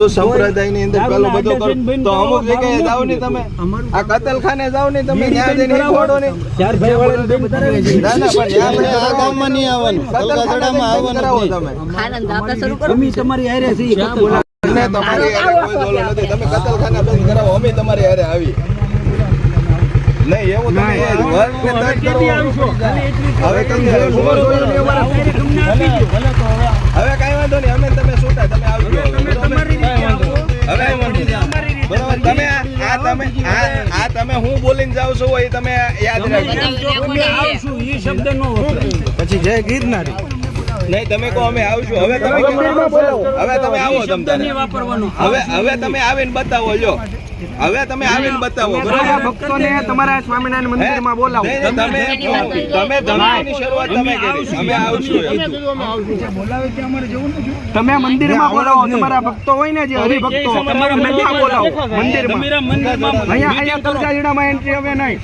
તો સંપ્રદાયની અંદર પેલો બધો કરો તો અમુક જગ્યાએ જાઓ ને તમે. આ કતલખાને જાઓ ને તમે ત્યાં જઈને ખોડો ને. ચાર ભાઈ વાળાને બેન કરાવી દઈએ. ના ના પણ ત્યાં આપણે આ ગામમાં નહીં આવવાનું. કતલખાને કલકત્તામાં તમે આનંદ આપણે શરૂ કરો. અમે તમારી હારે છીએ. કતલ તમારી હારે કોઈ દોલો નથી. તમે કતલખાના બંધ કરાવો. અમે તમારી હારે આવી નહીં એવું તમે વર્ગ હવે કઈ હવે કાંઈ વાંધો નહીં. અમે તમે છૂટા તમે આવજો. હવે બરોબર. તમે આ તમે આ આ તમે હું બોલીને જાવ છો એ તમે યાદ રાખજો. પછી જય ગીરનારી નહીં તમે કહો અમે આવશું હવે તમે હવે તમે આવો તમ તારે હવે હવે તમે આવીને બતાવો લ્યો. હવે તમે આવીને બતાવો બરોબર? ભક્તોને તમારા સ્વામિનારાયણ મંદિરમાં બોલાવો. તમે તમે ધમકીની શરૂઆત તમે કરી. અમે આવશું. તમે મંદિરમાં બોલાવો તમારા ભક્તો હોય ને જે હરિભક્તો તમે ત્યાં બોલાવો મંદિરમાં. અહીંયા અહીંયા તલગાજીડામાં એન્ટ્રી હવે નહીં.